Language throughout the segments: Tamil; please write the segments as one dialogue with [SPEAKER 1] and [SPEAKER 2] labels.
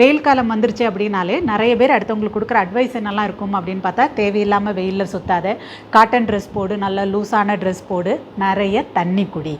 [SPEAKER 1] வெயில் காலம் வந்துருச்சு அப்படின்னாலே நிறைய பேர் அடுத்தவங்களுக்கு கொடுக்குற அட்வைஸ் என்னெல்லாம் இருக்கும் அப்படின்னு பார்த்தா தேவையில்லாமல் வெயிலில் சுத்தாத காட்டன் ட்ரெஸ் போடு நல்ல லூஸான ட்ரெஸ் போடு நிறைய தண்ணி குடி.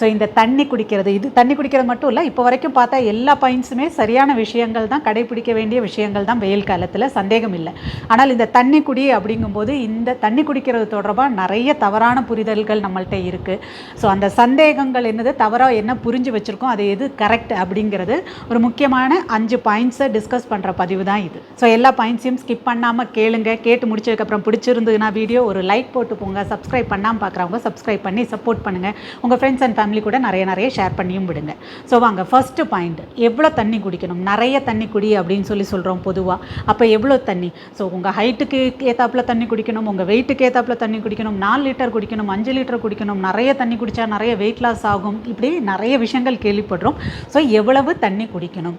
[SPEAKER 1] ஸோ இந்த தண்ணி குடிக்கிறது இது தண்ணி குடிக்கிறது மட்டும் இல்லை இப்போ வரைக்கும் பார்த்தா எல்லா பாயிண்ட்ஸுமே சரியான விஷயங்கள் தான் கடைபிடிக்க வேண்டிய விஷயங்கள் தான் வெயில் காலத்தில் சந்தேகம் இல்லை. ஆனால் இந்த தண்ணி குடி அப்படிங்கும்போது இந்த தண்ணி குடிக்கிறது தொடர்பாக நிறைய தவறான புரிதல்கள் நம்மள்கிட்ட இருக்குது ஸோ அந்த சந்தேகங்கள் என்னது தவறாக என்ன புரிஞ்சு வச்சுருக்கோம் அது எது கரெக்ட் அப்படிங்கிறது ஒரு முக்கியமான அஞ்சு பாயிண்ட்ஸை டிஸ்கஸ் பண்ணுற பதிவு தான் இது. ஸோ எல்லா பாயிண்ட்ஸையும் ஸ்கிப் பண்ணாமல் கேளுங்க கேட்டு முடிச்சதுக்கப்புறம் பிடிச்சிருந்ததுன்னா வீடியோ ஒரு லைக் போட்டு போங்க சப்ஸ்கிரைப் பண்ணாமல் பார்க்குறவங்க சப்ஸ்கிரைப் பண்ணி சப்போர்ட் பண்ணுங்கள் உங்கள் ஃப்ரெண்ட்ஸ் அண்ட் ஃபேமிலி கூட நிறைய நிறைய ஷேர் பண்ணியும் விடுங்க. ஸோ வாங்க ஃபஸ்ட்டு பாயிண்ட் எவ்வளோ தண்ணி குடிக்கணும்? நிறைய தண்ணி குடி அப்படின்னு சொல்லி சொல்கிறோம் பொதுவாக அப்போ எவ்வளோ தண்ணி? ஸோ உங்கள் ஹைட்டுக்கு ஏத்தாப்புல தண்ணி குடிக்கணும் உங்கள் வெயிட்டுக்கு ஏத்தாப்புல தண்ணி குடிக்கணும் நாலு லிட்டர் குடிக்கணும் அஞ்சு லிட்டர் குடிக்கணும் நிறைய தண்ணி குடித்தா நிறைய வெயிட் லாஸ் ஆகும். இப்படி நிறைய விஷயங்கள் கேள்விப்படுறோம். ஸோ எவ்வளவு தண்ணி குடிக்கணும்?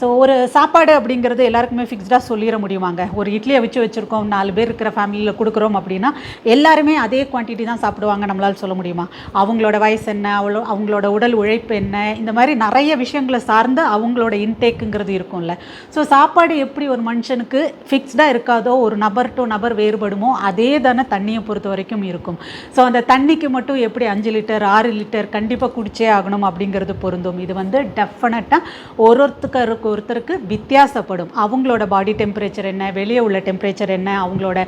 [SPEAKER 1] ஸோ ஒரு சாப்பாடு அப்படிங்கிறது எல்லாருக்குமே ஃபிக்ஸ்டாக சொல்லிட முடியுமாங்க ஒரு இட்லியை வச்சு வச்சுருக்கோம் நாலு பேர் இருக்கிற ஃபேமிலியில் கொடுக்குறோம் அப்படின்னா எல்லாருமே அதே குவான்டிட்டி தான் சாப்பிடுவாங்க நம்மளால் சொல்ல முடியுமா? அவங்களோட வயசு என்ன? அவ்வளோ அவங்களோட உடல் உழைப்பு என்ன இந்த மாதிரி நிறைய விஷயங்களை சார்ந்து அவங்களோட இன்டேக்குங்கிறது இருக்கும்ல. ஸோ சாப்பாடு எப்படி ஒரு மனுஷனுக்கு ஃபிக்ஸ்டாக இருக்காதோ ஒரு நபர் டு நபர் வேறுபடுமோ அதே தானே தண்ணியை பொறுத்த வரைக்கும் இருக்கும். ஸோ அந்த தண்ணிக்கு மட்டும் எப்படி அஞ்சு லிட்டர் ஆறு லிட்டர் கண்டிப்பாக குடிச்சே ஆகணும் அப்படிங்கிறது பொருந்தும். இது வந்து டெஃபினட்டாக ஒரு ஒருத்தருக்கு ஒருத்தருக்கு வித்தியாசப்படும். அவங்களோட பாடி டெம்பரேச்சர் என்ன வெளியே உள்ள டெம்பரேச்சர் என்ன அவங்களோட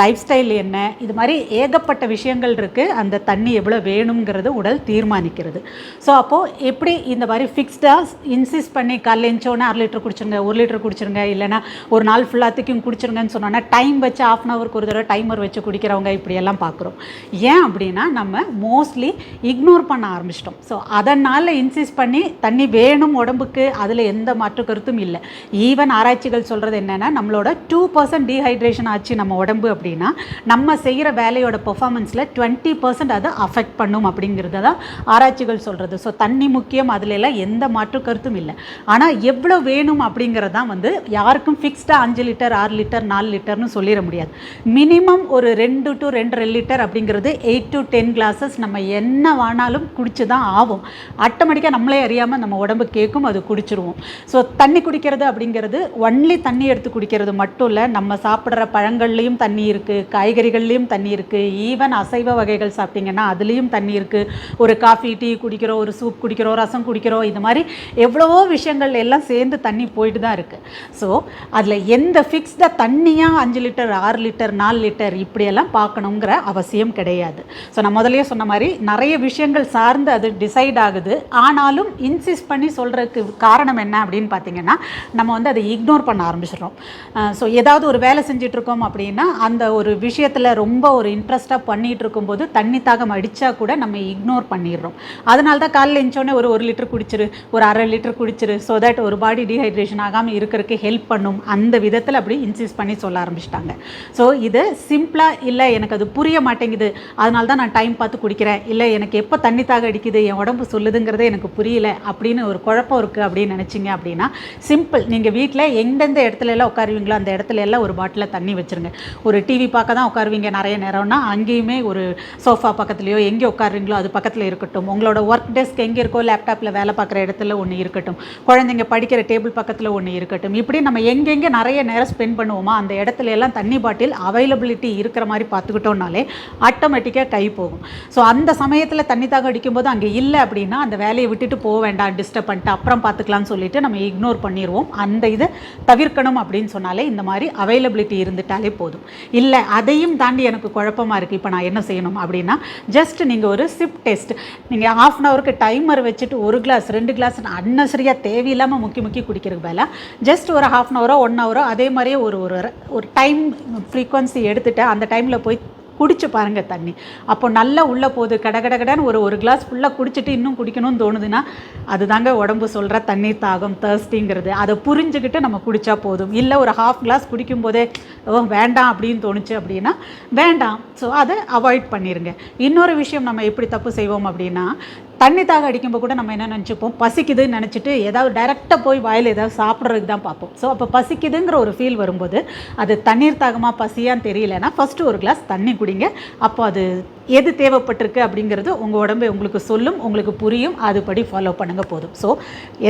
[SPEAKER 1] லைஃப் ஸ்டைல் என்ன இது மாதிரி ஏகப்பட்ட விஷயங்கள் இருக்குது அந்த தண்ணி எவ்வளோ வேணுங்கிறது உடல் தீர்மானிக்கிறது. ஸோ அப்போது எப்படி இந்த மாதிரி ஃபிக்ஸ்டாக இன்சிஸ்ட் பண்ணி காலைல எழுந்தோடனே அரை லிட்டர் குடிச்சிருங்க ஒரு லிட்டர் குடிச்சிருங்க இல்லைனா ஒரு நாள் ஃபுல்லாத்துக்கும் குடிச்சிருங்கன்னு சொன்னோன்னா டைம் வச்சு ஆஃப் அன் ஹவருக்கு ஒரு தடவை டைமர் வச்சு குடிக்கிறவங்க இப்படியெல்லாம் பார்க்குறோம் ஏன் அப்படின்னா நம்ம மோஸ்ட்லி இக்னோர் பண்ண ஆரம்பிச்சிட்டோம். ஸோ அதனால் இன்சிஸ்ட் பண்ணி தண்ணி வேணும் உடம்புக்கு அதில் எந்த மாற்று கருத்தும் இல்லை. ஈவன் ஆராய்ச்சிகள் சொல்கிறது என்னென்னா நம்மளோட டூ பர்சன்ட் டீஹைட்ரேஷன் ஆச்சு நம்ம உடம்பு அப்படின்னா நம்ம செய்கிற வேலையோட பெர்ஃபார்மன்ஸில் டுவெண்ட்டி பர்சன்ட் அது அஃபெக்ட் பண்ணும் அப்படிங்கிறத தான் ஆராய்ச்சிகள் சொல்கிறது ஸோ தண்ணி முக்கியம் அதுலெல்லாம் எந்த மாற்று கருத்தும் இல்லை. ஆனால் எவ்வளோ வேணும் அப்படிங்கிறது தான் வந்து யாருக்கும் ஃபிக்ஸ்டாக அஞ்சு லிட்டர் ஆறு லிட்டர் நாலு லிட்டர்னு சொல்லிட முடியாது. மினிமம் ஒரு ரெண்டு டு ரெண்டரை லிட்டர் அப்படிங்கிறது எயிட் டு டென் கிளாஸஸ் நம்ம என்ன வேணாலும் குடிச்சு தான் ஆகும் ஆட்டோமேட்டிக்காக நம்மளே அறியாமல் நம்ம உடம்பு கேட்கும் அது குடிச்சிருவோம். ஸோ தண்ணி குடிக்கிறது அப்படிங்கிறது ஒன்லி தண்ணி எடுத்து குடிக்கிறது மட்டும் இல்லை நம்ம சாப்பிட்ற பழங்கள்லேயும் தண்ணி இருக்குது காய்கறிகள்லேயும் தண்ணி இருக்குது ஈவன் அசைவ வகைகள் சாப்பிட்டிங்கன்னா அதுலேயும் தண்ணி இருக்குது ஒரு ஒரு காஃபி டீ குடிக்கிறோம் ஒரு சூப் குடிக்கிறோம் ரசம் குடிக்கிறோம் இது மாதிரி எவ்வளவோ விஷயங்கள் எல்லாம் சேர்ந்து தண்ணி போயிட்டு தான் இருக்குது ஸோ அதில் எந்த ஃபிக்ஸ்டாக தண்ணியாக அஞ்சு லிட்டர் ஆறு லிட்டர் நாலு லிட்டர் இப்படியெல்லாம் பார்க்கணுங்கிற அவசியம் கிடையாது. ஸோ நான் முதலே சொன்ன மாதிரி நிறைய விஷயங்கள் சார்ந்து அது டிசைட் ஆகுது. ஆனாலும் இன்சிஸ்ட் பண்ணி சொல்கிறதுக்கு காரணம் என்ன அப்படின்னு பார்த்தீங்கன்னா நம்ம வந்து அதை இக்னோர் பண்ண ஆரம்பிச்சிடுறோம். ஸோ ஏதாவது ஒரு வேலை செஞ்சிட்ருக்கோம் அப்படின்னா அந்த ஒரு விஷயத்தில் ரொம்ப ஒரு இன்ட்ரெஸ்ட்டாக பண்ணிகிட்டு இருக்கும்போது தண்ணி தாகம் அடித்தா கூட நம்ம இக்னோர் பண்ணிடுறோம். அதனால தான் காலையில் எழுந்தோடனே ஒரு ஒரு லிட்டர் குடிச்சிரு ஒரு அரை லிட்டர் குடிச்சிரு ஸோ தட் ஒரு பாடி டீஹைட்ரேஷன் ஆகாமல் இருக்கிறதுக்கு ஹெல்ப் பண்ணும். அந்த விதத்தில் அப்படி இன்சிஸ்ட் பண்ணி சொல்ல ஆரம்பிச்சிட்டாங்க. ஸோ இது சிம்பிளாக இல்லை எனக்கு அது புரிய மாட்டேங்குது. அதனால தான் நான் டைம் பார்த்து குடிக்கிறேன். இல்லை எனக்கு எப்போ தண்ணி தாக அடிக்குது என் உடம்பு சொல்லுதுங்கிறதே எனக்கு புரியல அப்படின்னு ஒரு குழப்பம் இருக்குது அப்படின்னு நினச்சிங்க அப்படின்னா சிம்பிள் நீங்கள் வீட்டில் எந்தெந்த இடத்துல எல்லாம் உட்காருவீங்களோ அந்த இடத்துல எல்லாம் ஒரு பாட்டிலில் தண்ணி வச்சுருங்க. ஒரு டிவி பார்க்க தான் உட்காருவீங்க நிறைய நேரம்னா அங்கேயுமே ஒரு சோஃபா பக்கத்துலையோ எங்கே உட்காருவீங்களோ அது பக்கத்தில் இருக்கட்டும். உங்களோட ஒர்க் டெஸ்க் எங்கே இருக்கோ லேப்டாப்பில் வேலை பார்க்குற இடத்துல ஒன்று இருக்கட்டும். குழந்தைங்க படிக்கிற டேபிள் பக்கத்தில் ஒன்று இருக்கட்டும். இப்படி நம்ம எங்கெங்கே நிறைய நேரம் ஸ்பெண்ட் பண்ணுவோமோ அந்த இடத்துல எல்லாம் தண்ணி பாட்டில் அவைலபிலிட்டி இருக்கிற மாதிரி பார்த்துக்கிட்டோம்னாலே ஆட்டோமேட்டிக்காக கை போகும். ஸோ அந்த சமயத்தில் தண்ணி தாக அடிக்கும்போது அங்கே இல்லை அப்படின்னா அந்த வேலையை விட்டுட்டு போக வேண்டாம் டிஸ்டர்ப் பண்ணிட்டு அப்புறம் பார்த்துக்கலாம்னு சொல்லிட்டு நம்ம இக்னோர் பண்ணிடுவோம் அந்த இதை தவிர்க்கணும் அப்படின்னு சொன்னாலே இந்த மாதிரி அவைலபிலிட்டி இருந்துட்டாலே போதும். இல்லை அதையும் தாண்டி எனக்கு குழப்பமாக இருக்குது இப்போ நான் என்ன செய்யணும் அப்படின்னா ஜஸ்ட் நீங்கள் ஒரு சிப் டெஸ்ட் நீங்கள் ஆஃப் அன் ஹவருக்கு டைமர் வச்சுட்டு ஒரு கிளாஸ் ரெண்டு கிளாஸ் அன்னசரியாக தேவையில்லாமல் முக்கி முக்கி குடிக்கிறதுக்கு பதிலாக ஜஸ்ட் ஒரு ஹாஃப் அன் ஹவரோ ஒன் ஹவரோ அதே மாதிரியே ஒரு ஒரு ஒரு டைம் ஃப்ரீக்வன்சி எடுத்துகிட்டு அந்த டைமில் போய் குடிச்சு பாருங்கள் தண்ணி. அப்போ நல்லா உள்ளே போகுது கடகடகடன்னு ஒரு ஒரு கிளாஸ் ஃபுல்லாக குடிச்சிட்டு இன்னும் குடிக்கணும்னு தோணுதுன்னா அதுதாங்க உடம்பு சொல்கிற தண்ணீர் தாகம் தர்ஸ்டிங்கிறது அதை புரிஞ்சுக்கிட்டு நம்ம குடித்தா போதும். இல்லை ஒரு ஹாஃப் கிளாஸ் குடிக்கும்போதே ஓ வேண்டாம் அப்படின்னு தோணுச்சு அப்படின்னா வேண்டாம். ஸோ அதை அவாய்ட் பண்ணிடுங்க இன்னொரு விஷயம் நம்ம எப்படி தப்பு செய்வோம் அப்படின்னா தண்ணி தாக அடிக்கும்போது கூட நம்ம என்ன நினச்சிப்போம்? பசிக்குதுன்னு நினச்சிட்டு ஏதாவது டைரெக்டாக போய் வாயில் ஏதாவது சாப்பிட்றதுக்கு தான் பார்ப்போம். ஸோ அப்போ பசிக்குதுங்கிற ஒரு ஃபீல் வரும்போது அது தண்ணீர் தாகமாக பசியான்னு தெரியலன்னா ஃபஸ்ட்டு ஒரு கிளாஸ் தண்ணி குடிங்க. அப்போ அது எது தேவைப்பட்டிருக்கு அப்படிங்கிறது உங்கள் உடம்பு உங்களுக்கு சொல்லும் உங்களுக்கு புரியும். அதுபடி ஃபாலோ பண்ணுங்கள் போதும். ஸோ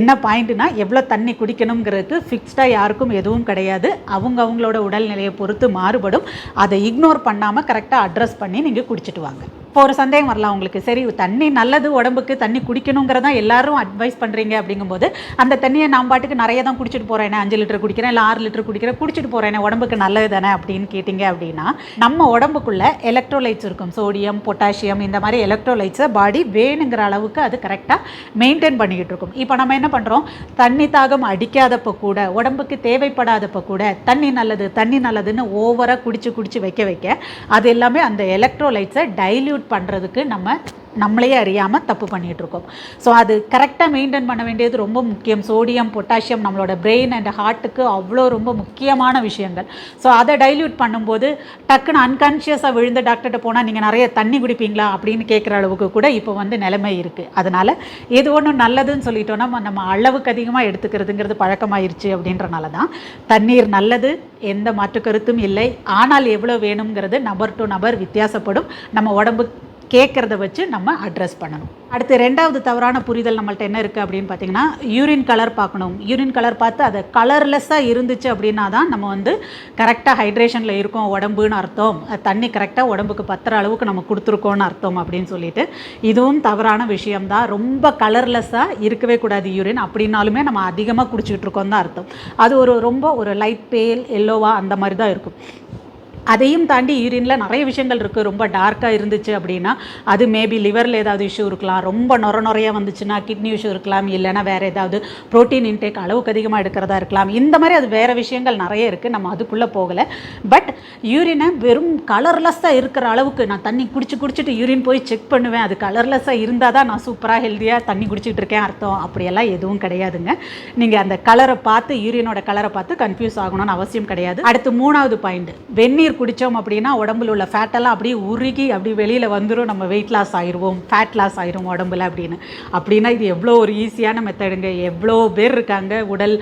[SPEAKER 1] என்ன பாயிண்ட்னா எவ்வளோ தண்ணி குடிக்கணுங்கிறதுக்கு ஃபிக்ஸ்டாக யாருக்கும் எதுவும் கிடையாது. அவங்க அவங்களோட உடல்நிலையை பொறுத்து மாறுபடும். அதை இக்னோர் பண்ணாமல் கரெக்டாக அட்ரஸ் பண்ணி நீங்கள் குடிச்சிட்டு வாங்க. இப்போ ஒரு சந்தேகம் வரலாம் உங்களுக்கு. சரி தண்ணி நல்லது உடம்புக்கு தண்ணி குடிக்கணுங்கிறதான் எல்லாரும் அட்வைஸ் பண்ணுறீங்க அப்படிங்கும்போது அந்த தண்ணியை நான் பாட்டுக்கு நிறைய தான் குடிச்சிட்டு போகிறேன் அஞ்சு லிட்டர் குடிக்கிறேன் இல்லை ஆறு லிட்டர் குடிக்கிறேன் குடிச்சிட்டு போகிறேன் உடம்புக்கு நல்லது தானே அப்படின்னு கேட்டிங்க அப்படின்னா நம்ம உடம்புக்குள்ள எலக்ட்ரோலைட்ஸ் இருக்கும். சோடியம் பொட்டாசியம் இந்த மாதிரி எலக்ட்ரோலைட்ஸை பாடி வேணுங்கிற அளவுக்கு அது கரெக்டாக மெயின்டைன் பண்ணிக்கிட்டு இருக்கும். இப்போ நம்ம என்ன பண்ணுறோம் தண்ணி தாகம் அடிக்காதப்போ கூட உடம்புக்கு தேவைப்படாதப்போ கூட தண்ணி நல்லது தண்ணி நல்லதுன்னு ஓவராக குடிச்சு குடிச்சு வைக்க வைக்க அது எல்லாமே அந்த எலக்ட்ரோலைட்ஸை டைல்யூட் பண்ணுறதுக்கு நம்ம நம்மளையே அறியாமல் தப்பு பண்ணிகிட்ருக்கோம் ஸோ அது கரெக்டாக மெயின்டைன் பண்ண வேண்டியது ரொம்ப முக்கியம். சோடியம் பொட்டாசியம் நம்மளோட பிரெயின் அண்ட் ஹார்ட்டுக்கு அவ்வளோ ரொம்ப முக்கியமான விஷயங்கள். ஸோ அதை டைல்யூட் பண்ணும்போது டக்குன்னு அன்கான்ஷியஸாக விழுந்த டாக்டர்கிட்ட போனால் நீங்கள் நிறைய தண்ணி குடிப்பீங்களா? அப்படின்னு கேட்குற அளவுக்கு கூட இப்போ வந்து நிலைமை இருக்குது அதனால் எது ஒன்றும் நல்லதுன்னு சொல்லிட்டோன்னா நம்ம- நம்ம அளவுக்கு அதிகமாக எடுத்துக்கிறதுங்கிறது பழக்கமாயிருச்சு அப்படின்றனால தான். தண்ணீர் நல்லது எந்த மாற்று கருத்தும் இல்லை. ஆனால் எவ்வளோ வேணுங்கிறது நபர் டு நபர் வித்தியாசப்படும். நம்ம உடம்பு கேட்குறத வச்சு நம்ம அட்ரஸ் பண்ணணும். அடுத்து ரெண்டாவது தவறான புரிதல் நம்மள்ட்ட என்ன இருக்குது அப்படின்னு பார்த்தீங்கன்னா யூரின் கலர் பார்க்கணும். யூரின் கலர் பார்த்து அது கலர்லெஸ்ஸாக இருந்துச்சு அப்படின்னா தான் நம்ம வந்து கரெக்டாக ஹைட்ரேஷனில் இருக்கோம் உடம்புன்னு அர்த்தம். தண்ணி கரெக்டாக உடம்புக்கு பத்துற அளவுக்கு நம்ம கொடுத்துருக்கோன்னு அர்த்தம் அப்படின்னு சொல்லிட்டு இதுவும் தவறான விஷயம்தான் ரொம்ப கலர்லெஸ்ஸாக இருக்கவே கூடாது யூரின் அப்படின்னாலுமே நம்ம அதிகமாக குடிச்சிட்டு இருக்கோம் தான் அர்த்தம். அது ஒரு ரொம்ப ஒரு லைட் பேல் எல்லோவா அந்த மாதிரி தான் இருக்கும். அதையும் தாண்டி யூரினில் நிறைய விஷயங்கள் இருக்குது ரொம்ப டார்க்காக இருந்துச்சு அப்படின்னா அது மேபி லிவரில் ஏதாவது இஷ்யூ இருக்கலாம். ரொம்ப நொர நுறையாக வந்துச்சுன்னா கிட்னி இஷ்யூ இருக்கலாம். இல்லைன்னா வேறு ஏதாவது ப்ரோட்டீன் இன்டேக் அளவுக்கு அதிகமாக எடுக்கிறதா இருக்கலாம். இந்த மாதிரி அது வேறு விஷயங்கள் நிறைய இருக்குது நம்ம அதுக்குள்ளே போகலை. பட் யூரினை வெறும் கலர்லெஸ்ஸாக இருக்கிற அளவுக்கு நான் தண்ணி குடிச்சு குடிச்சிட்டு யூரின் போய் செக் பண்ணுவேன். அது கலர்லெஸ்ஸாக இருந்தால் தான் நான் சூப்பராக ஹெல்த்தியாக தண்ணி குடிச்சிக்கிட்டு இருக்கேன் அர்த்தம். அப்படியெல்லாம் எதுவும் கிடையாதுங்க. நீங்கள் அந்த கலரை பார்த்து யூரினோட கலரை பார்த்து கன்ஃபியூஸ் ஆகணும்னு அவசியம் கிடையாது. அடுத்து மூணாவது பாயிண்ட் வெந்நீர் குடித்தோம் அப்படின்னா உடம்புல உள்ள ஃபேட்டெல்லாம் அப்படியே உருகி அப்படி வெளியில் வந்துடும் நம்ம வெயிட் லாஸ் ஆயிடுவோம் ஃபேட் லாஸ் ஆயிரும் உடம்புல அப்படின்னு. அப்படின்னா இது எவ்வளோ ஒரு ஈஸியான மெத்தடுங்க எவ்வளோ பேர் இருக்காங்க உடல்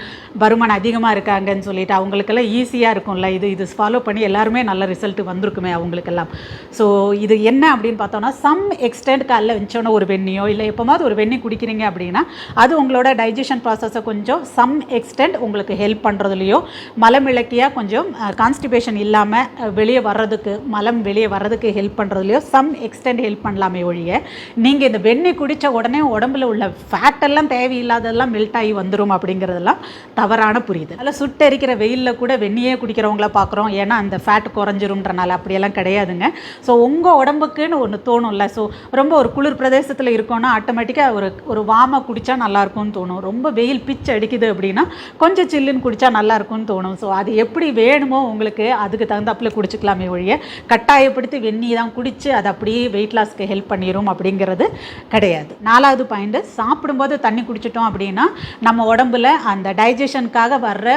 [SPEAKER 1] பருமன் அதிகமாக இருக்காங்கன்னு சொல்லிட்டு அவங்களுக்கெல்லாம் ஈஸியாக இருக்கும்ல. இது இது ஃபாலோ பண்ணி எல்லாருமே நல்ல ரிசல்ட் வந்திருக்குமே அவங்களுக்கெல்லாம். ஸோ இது என்ன அப்படின்னு பார்த்தோம்னா சம் எக்ஸ்டெண்ட் காலைல வச்சோன்னா ஒரு வெண்ணியோ இல்லை எப்போமாவது ஒரு வெண்ணி குடிக்கிறீங்க அப்படின்னா அது உங்களோட டைஜஷன் ப்ராசஸை கொஞ்சம் சம் எக்ஸ்டெண்ட் உங்களுக்கு ஹெல்ப் பண்ணுறதுலையோ மலமிளக்கியாக கொஞ்சம் கான்ஸ்டிபேஷன் இல்லாமல் வெளியே வர்றதுக்கு மலம் வெளியே வர்றதுக்கு ஹெல்ப் பண்ணுறதுலையோ சம் எக்ஸ்டெண்ட் ஹெல்ப் பண்ணலாமே ஒழிய நீங்கள் இந்த வெண்ணெய் குடித்த உடனே உடம்புல உள்ள ஃபேட் எல்லாம் தேவையில்லாததெல்லாம் மெல்ட் ஆகி வந்துடும் அப்படிங்கிறதெல்லாம் தவறான புரியுது. அதில் சுட்டரிக்கிற வெயிலில் கூட வெந்நியே குடிக்கிறவங்கள பார்க்குறோம் ஏன்னா அந்த ஃபேட் குறைஞ்சிரும்ன்றனால அப்படியெல்லாம் கிடையாதுங்க. ஸோ உங்கள் உடம்புக்குன்னு ஒன்று தோணும்ல. ஸோ ரொம்ப ஒரு குளிர் பிரதேசத்தில் இருக்கோன்னா ஆட்டோமேட்டிக்காக ஒரு ஒரு வாமாக குடித்தா நல்லாயிருக்கும்னு தோணும். ரொம்ப வெயில் பிச்சு அடிக்குது அப்படின்னா கொஞ்சம் சில்லுன்னு குடித்தா நல்லா இருக்கும்னு தோணும். ஸோ அது எப்படி வேணுமோ உங்களுக்கு அதுக்கு தகுந்தாப்புல குடிச்சிக்கலாமே ஒழிய கட்டாயப்படுத்தி வெந்நீ தான் குடித்து அது அப்படியே வெயிட் லாஸ்க்கு ஹெல்ப் பண்ணிடும் அப்படிங்கிறது கிடையாது. நாலாவது பாயிண்ட்டு சாப்பிடும்போது தண்ணி குடிச்சிட்டோம் அப்படின்னா நம்ம உடம்புல அந்த டைஜஷனுக்காக வர்ற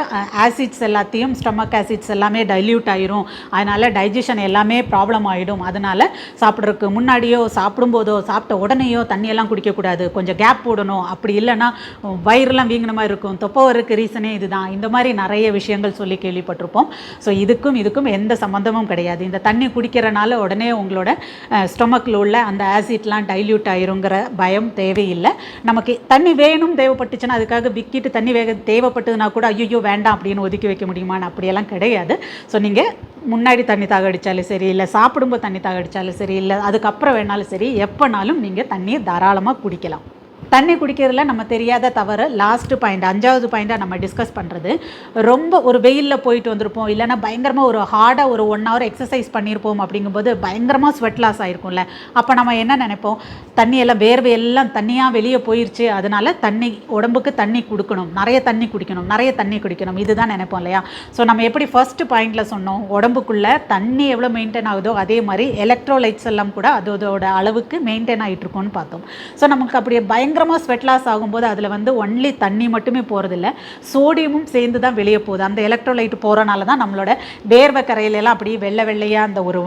[SPEAKER 1] ஆசிட்ஸ் எல்லாத்தையும் ஸ்டொமக் ஆசிட்ஸ் எல்லாமே டைல்யூட் ஆயிரும். அதனால் டைஜஷன் எல்லாமே ப்ராப்ளம் ஆகிடும் அதனால் சாப்பிட்றதுக்கு முன்னாடியோ சாப்பிடும்போதோ சாப்பிட்ட உடனேயோ தண்ணியெல்லாம் குடிக்கக்கூடாது. கொஞ்சம் கேப் போடணும். அப்படி இல்லைன்னா வயிறுலாம் வீங்கின மாதிரி இருக்கும். தொப்பை வரக்கு ரீசனே இதுதான். இந்த மாதிரி நிறைய விஷயங்கள் சொல்லி கேள்விப்பட்டிருப்போம். ஸோ இதுக்கும் இதுக்கும் எந்த சம்மந்தமும் கிடையாது. இந்த தண்ணி குடிக்கிறனால உடனே உங்களோட ஸ்டொமக்கில் உள்ள அந்த ஆசிட்லாம் டைல்யூட் ஆயிருங்கிற பயம் தேவையில்லை. நமக்கு தண்ணி வேணும் தேவைப்பட்டுச்சுன்னா அதுக்காக விக்கிட்டு தண்ணி வேக தேவைப்பட்டதுன்னா கூட ஐயோ வேண்டாம் அப்படின்னு ஒதுக்கி வைக்க முடியுமான்னு அப்படியெல்லாம் கிடையாது. ஸோ நீங்கள் முன்னாடி தண்ணி தாக அடித்தாலும் சரி இல்லை சாப்பிடும்போது தண்ணி தாக அடித்தாலும் சரி இல்லை அதுக்கப்புறம் வேணாலும் சரி எப்போனாலும் நீங்கள் தண்ணியை தாராளமாக குடிக்கலாம். தண்ணி குடிக்கிறதுல நம்ம தெரியாத தவறு லாஸ்ட்டு பாயிண்ட் அஞ்சாவது பாயிண்ட்டாக நம்ம டிஸ்கஸ் பண்ணுறது ரொம்ப ஒரு வெயிலில் போயிட்டு வந்திருப்போம். இல்லைன்னா பயங்கரமாக ஒரு ஹார்டாக ஒரு ஒன் ஹவர் எக்ஸசைஸ் பண்ணியிருப்போம் அப்படிங்கும்போது பயங்கரமாக ஸ்வெட் லாஸ் ஆகிருக்கும்ல அப்போ நம்ம என்ன நினைப்போம்? தண்ணியெல்லாம் வேர்வை எல்லாம் தண்ணியாக வெளியே போயிருச்சு. அதனால தண்ணி உடம்புக்கு தண்ணி கொடுக்கணும். நிறைய தண்ணி குடிக்கணும். நிறைய தண்ணி குடிக்கணும். இதுதான் நினைப்போம் இல்லையா? ஸோ நம்ம எப்படி ஃபஸ்ட்டு பாயிண்டில் சொன்னோம் உடம்புக்குள்ளே தண்ணி எவ்வளோ மெயின்டைன் ஆகுதோ அதே மாதிரி எலக்ட்ரோலைட்ஸ் எல்லாம் கூட அதோட அளவுக்கு மெயின்டைன் ஆகிட்டு இருக்கோம்னு பார்த்தோம். ஸோ நமக்கு அப்படியே பயங்கர பயங்கரமாக ஸ்வெட் லாஸ் ஆகும்போது அதில் வந்து ஒன்லி தண்ணி மட்டுமே போகிறதில்ல சோடியமும் சேர்ந்து தான் வெளியே போகுது. அந்த எலக்ட்ரோலைட் போகிறனால தான் நம்மளோட வேர்வை கரையிலெல்லாம் அப்படியே வெள்ளை வெள்ளையாக அந்த ஒரு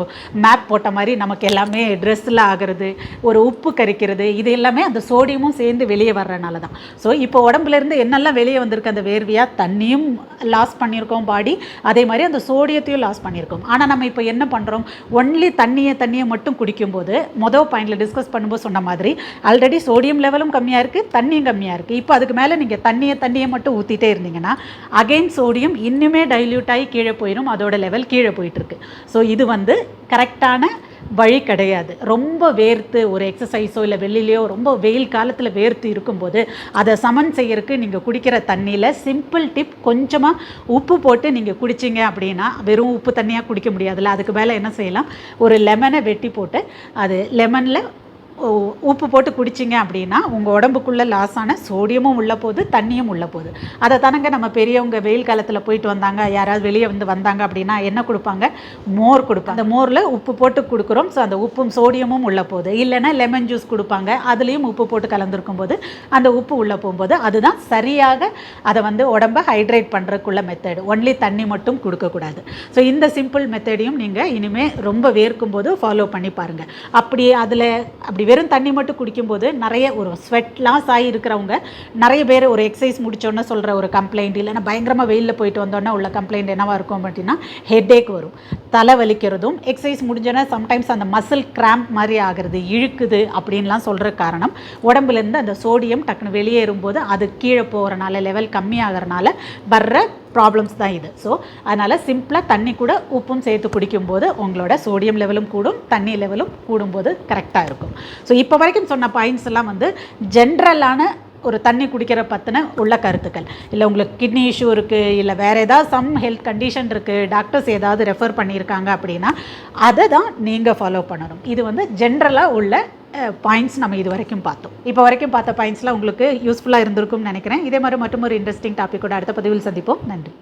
[SPEAKER 1] மேப் போட்ட மாதிரி நமக்கு எல்லாமே ட்ரெஸ்ஸில் ஆகிறது ஒரு உப்பு கரிக்கிறது இது எல்லாமே அந்த சோடியமும் சேர்ந்து வெளியே வர்றனால தான் ஸோ இப்போ உடம்புலேருந்து என்னெல்லாம் வெளியே வந்திருக்கு? அந்த வேர்வையாக தண்ணியும் லாஸ் பண்ணியிருக்கோம் பாடி அதே மாதிரி அந்த சோடியத்தையும் லாஸ் பண்ணியிருக்கோம். ஆனால் நம்ம இப்போ என்ன பண்ணுறோம் ஒன்லி தண்ணியை தண்ணியை மட்டும் குடிக்கும்போது மொதல் பாயிண்டில் டிஸ்கஸ் பண்ணும்போது சொன்ன மாதிரி ஆல்ரெடி சோடியம் லெவலும் கம்மி கம்மியாக இருக்குது தண்ணியும் கம்மியாக இருக்குது இப்போ அதுக்கு மேலே நீங்கள் தண்ணியை தண்ணியை மட்டும் ஊற்றிட்டே இருந்தீங்கன்னா அகெயின் சோடியம் இன்னுமே டைல்யூட் ஆகி கீழே போயிடும் அதோட லெவல் கீழே போயிட்டுருக்கு ஸோ இது வந்து கரெக்டான வழி கிடையாது. ரொம்ப வேர்த்து ஒரு எக்ஸசைஸோ இல்லை வெளியிலையோ ரொம்ப வெயில் காலத்தில் வேர்த்து இருக்கும்போது அதை சமன் செய்யறதுக்கு நீங்கள் குடிக்கிற தண்ணியில் சிம்பிள் டிப் கொஞ்சமாக உப்பு போட்டு நீங்கள் குடிச்சிங்க அப்படின்னா வெறும் உப்பு தண்ணியாக குடிக்க முடியாதுல்ல. அதுக்கு மேலே என்ன செய்யலாம்? ஒரு லெமனை வெட்டி போட்டு அது லெமனில் உப்பு போட்டு குடிச்சிங்க அப்படின்னா உங்கள் உடம்புக்குள்ளே லாஸ் ஆன சோடியமும் உள்ள போகுது தண்ணியும் உள்ள போகுது. அதை தானங்க நம்ம பெரியவங்க வெயில் காலத்தில் போயிட்டு வந்தாங்க யாராவது வெளியே வந்து வந்தாங்க அப்படின்னா என்ன கொடுப்பாங்க? மோர் கொடுப்பாங்க. அந்த மோரில் உப்பு போட்டு கொடுக்குறோம் ஸோ அந்த உப்பும் சோடியமும் உள்ள போகுது. இல்லைன்னா லெமன் ஜூஸ் கொடுப்பாங்க அதுலேயும் உப்பு போட்டு கலந்துருக்கும் போது அந்த உப்பு உள்ளே போகும்போது அதுதான் சரியாக அதை வந்து உடம்பை ஹைட்ரேட் பண்ணுறதுக்குள்ள மெத்தட் ஒன்லி தண்ணி மட்டும் கொடுக்கக்கூடாது ஸோ இந்த சிம்பிள் மெத்தடையும் நீங்கள் இனிமேல் ரொம்ப வேர்க்கும் போது ஃபாலோ பண்ணி பாருங்கள் அப்படி அதில் அப்படி வெறும் தண்ணி மட்டும் குடிக்கும்போது நிறைய ஒரு ஸ்வெட் லாஸ் ஆகி இருக்கிறவங்க நிறைய பேர் ஒரு எக்ஸசைஸ் முடிச்சோன்னே சொல்கிற ஒரு கம்ப்ளைண்ட் இல்லைன்னா பயங்கரமாக வெயிலில் போயிட்டு வந்தோன்னே உள்ள கம்ப்ளைண்ட் என்னவாக இருக்கும் அப்படின்னா ஹெட்டேக் வரும். தலை வலிக்கிறதும் எக்ஸசைஸ் முடிஞ்சோன்னா சம்டைம்ஸ் அந்த மசில் கிராம்ப் மாதிரி ஆகிறது இழுக்குது அப்படின்லாம் சொல்கிற காரணம். உடம்புலேருந்து அந்த சோடியம் டக்குன்னு வெளியேறும்போது அது கீழே போகிறனால லெவல் கம்மியாகிறனால வர்ற ப்ராப்ளம்ஸ் தான் இது. ஸோ அதனால் சிம்பிளாக தண்ணி கூட உப்பும் சேர்த்து குடிக்கும்போது உங்களோட சோடியம் லெவலும் கூடும் தண்ணி லெவலும் கூடும்போது கரெக்டாக இருக்கும். ஸோ இப்போ வரைக்கும் சொன்ன பாயிண்ட்ஸ் எல்லாம் வந்து ஜென்ரலான ஒரு தண்ணி குடிக்கிற பற்றின உள்ள கருத்துக்கள். இல்லை உங்களுக்கு கிட்னி இஷ்யூ இருக்குது இல்லை வேறு ஏதாவது சம் ஹெல்த் கண்டிஷன் இருக்குது டாக்டர்ஸ் ஏதாவது ரெஃபர் பண்ணியிருக்காங்க அப்படின்னா அதை தான் நீங்கள் ஃபாலோ பண்ணணும். இது வந்து ஜென்ரலாக உள்ள பாயிண்ட்ஸ் நம்ம இது வரைக்கும் பார்த்தோம். இப்போ வரைக்கும் பார்த்த பாயிண்ட்ஸ்லாம் உங்களுக்கு யூஸ்ஃபுல்லாக இருந்திருக்கும்னு நினைக்கிறேன். இதே மாதிரி மற்றும் ஒரு இன்ட்ரெஸ்டிங் டாப்பிக்கோட அடுத்த பதிவில் சந்திப்போம். நன்றி.